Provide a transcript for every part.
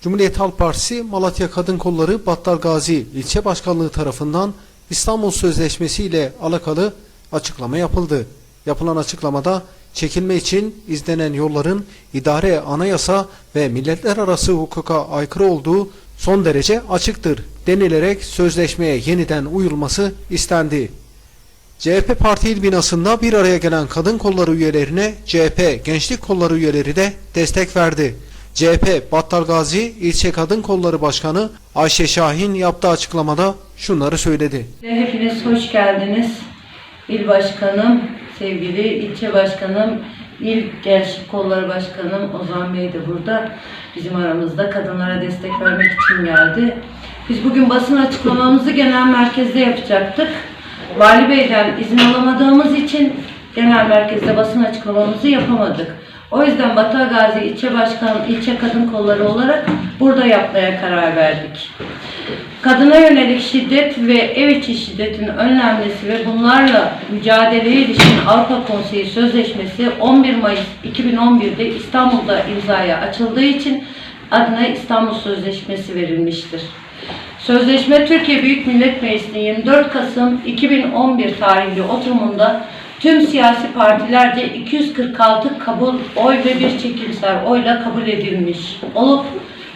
Cumhuriyet Halk Partisi Malatya Kadın Kolları Battal Gazi İlçe Başkanlığı tarafından İstanbul Sözleşmesi ile alakalı açıklama yapıldı. Yapılan açıklamada çekilme için izlenen yolların idare, anayasa ve milletler arası hukuka aykırı olduğu son derece açıktır denilerek sözleşmeye yeniden uyulması istendi. CHP Parti binasında bir araya gelen kadın kolları üyelerine CHP Gençlik Kolları üyeleri de destek verdi. CHP Battal Gazi İlçe Kadın Kolları Başkanı Ayşe Şahin yaptığı açıklamada şunları söyledi. Hepiniz hoş geldiniz. İl Başkanım, sevgili ilçe başkanım, İl Gençlik Kolları Başkanım Ozan Bey de burada. Bizim aramızda kadınlara destek vermek için geldi. Biz bugün basın açıklamamızı genel merkezde yapacaktık. Vali Bey'den izin alamadığımız için genel merkezde basın açıklamamızı yapamadık. O yüzden Batı Gazi İlçe Başkan, İlçe Kadın Kolları olarak burada yapmaya karar verdik. Kadına yönelik şiddet ve ev içi şiddetin önlenmesi ve bunlarla mücadeleye ilişkin Avrupa Konseyi Sözleşmesi 11 Mayıs 2011'de İstanbul'da imzaya açıldığı için adına İstanbul Sözleşmesi verilmiştir. Sözleşme Türkiye Büyük Millet Meclisi'nin 24 Kasım 2011 tarihli oturumunda tüm siyasi partilerce 246 kabul oy ve bir çekimser oyla kabul edilmiş olup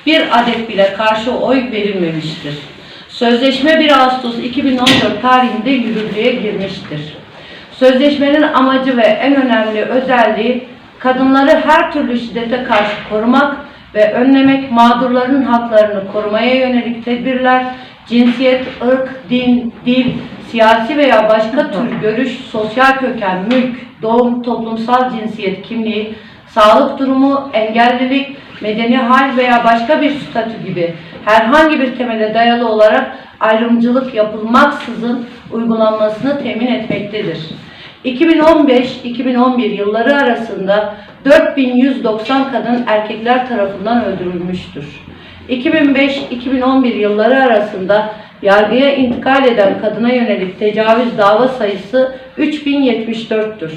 bir adet bile karşı oy verilmemiştir. Sözleşme 1 Ağustos 2014 tarihinde yürürlüğe girmiştir. Sözleşmenin amacı ve en önemli özelliği kadınları her türlü şiddete karşı korumak ve önlemek, mağdurların haklarını korumaya yönelik tedbirler, cinsiyet, ırk, din, dil, siyasi veya başka tür görüş, sosyal köken, mülk, doğum, toplumsal cinsiyet kimliği, sağlık durumu, engellilik, medeni hal veya başka bir statü gibi herhangi bir temele dayalı olarak ayrımcılık yapılmaksızın uygulanmasını temin etmektedir. 2015-2011 yılları arasında 4190 kadın erkekler tarafından öldürülmüştür. 2005-2011 yılları arasında yargıya intikal eden kadına yönelik tecavüz dava sayısı 3074'tür.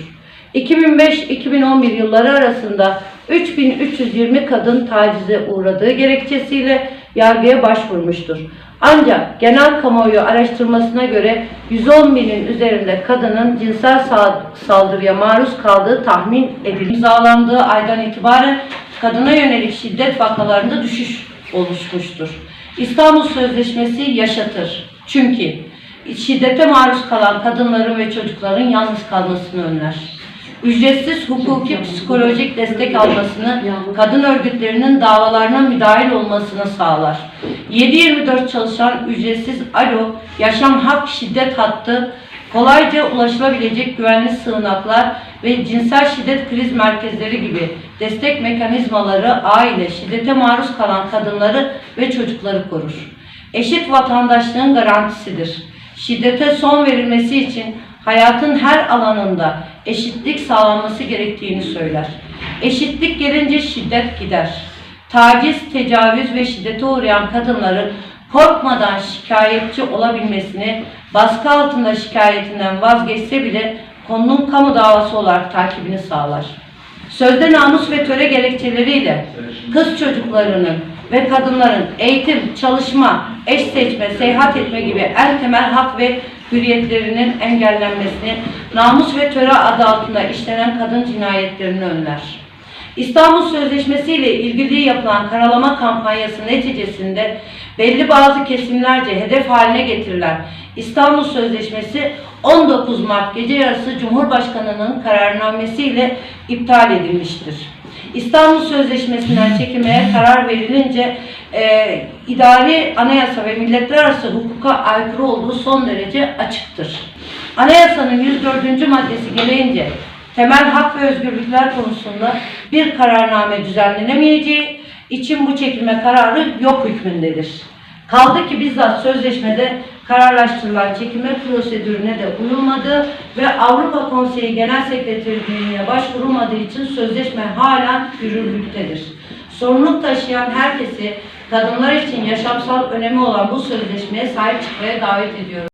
2005-2011 yılları arasında 3320 kadın tacize uğradığı gerekçesiyle yargıya başvurmuştur. Ancak genel kamuoyu araştırmasına göre 110 binin üzerinde kadının cinsel sa- saldırıya maruz kaldığı tahmin edildi. İmzalandığı aydan itibaren kadına yönelik şiddet vakalarında düşüş oluşmuştur. İstanbul Sözleşmesi yaşatır. Çünkü şiddete maruz kalan kadınların ve çocukların yalnız kalmasını önler. Ücretsiz hukuki psikolojik destek almasını, kadın örgütlerinin davalarına müdahil olmasını sağlar. 7-24 çalışan ücretsiz alo, yaşam hak şiddet hattı, kolayca ulaşılabilecek güvenli sığınaklar ve cinsel şiddet kriz merkezleri gibi destek mekanizmaları aile, şiddete maruz kalan kadınları ve çocukları korur. Eşit vatandaşlığın garantisidir. Şiddete son verilmesi için hayatın her alanında eşitlik sağlanması gerektiğini söyler. Eşitlik gelince şiddet gider. Taciz, tecavüz ve şiddete uğrayan kadınların korkmadan şikayetçi olabilmesini, baskı altında şikayetinden vazgeçse bile konunun kamu davası olarak takibini sağlar. Sözde namus ve töre gerekçeleriyle kız çocuklarının ve kadınların eğitim, çalışma, eş seçme, seyahat etme gibi en temel hak ve hürriyetlerinin engellenmesini, namus ve töre adı altında işlenen kadın cinayetlerini önler. İstanbul Sözleşmesi ile ilgili yapılan karalama kampanyası neticesinde belli bazı kesimlerce hedef haline getirilen İstanbul Sözleşmesi 19 Mart gece yarısı Cumhurbaşkanı'nın kararnamesiyle iptal edilmiştir. İstanbul Sözleşmesi'nden çekilmeye karar verilince e, idari anayasa ve milletler arası hukuka aykırı olduğu son derece açıktır. Anayasanın 104. maddesi gereğince temel hak ve özgürlükler konusunda bir kararname düzenlenemeyeceği için bu çekilme kararı yok hükmündedir. Kaldı ki bizzat sözleşmede kararlaştırılan çekilme prosedürüne de uyulmadı ve Avrupa Konseyi Genel Sekreterliğine başvurulmadığı için sözleşme halen yürürlüktedir. Sorumluluk taşıyan herkesi kadınlar için yaşamsal önemi olan bu sözleşmeye sahip çıkmaya davet ediyorum.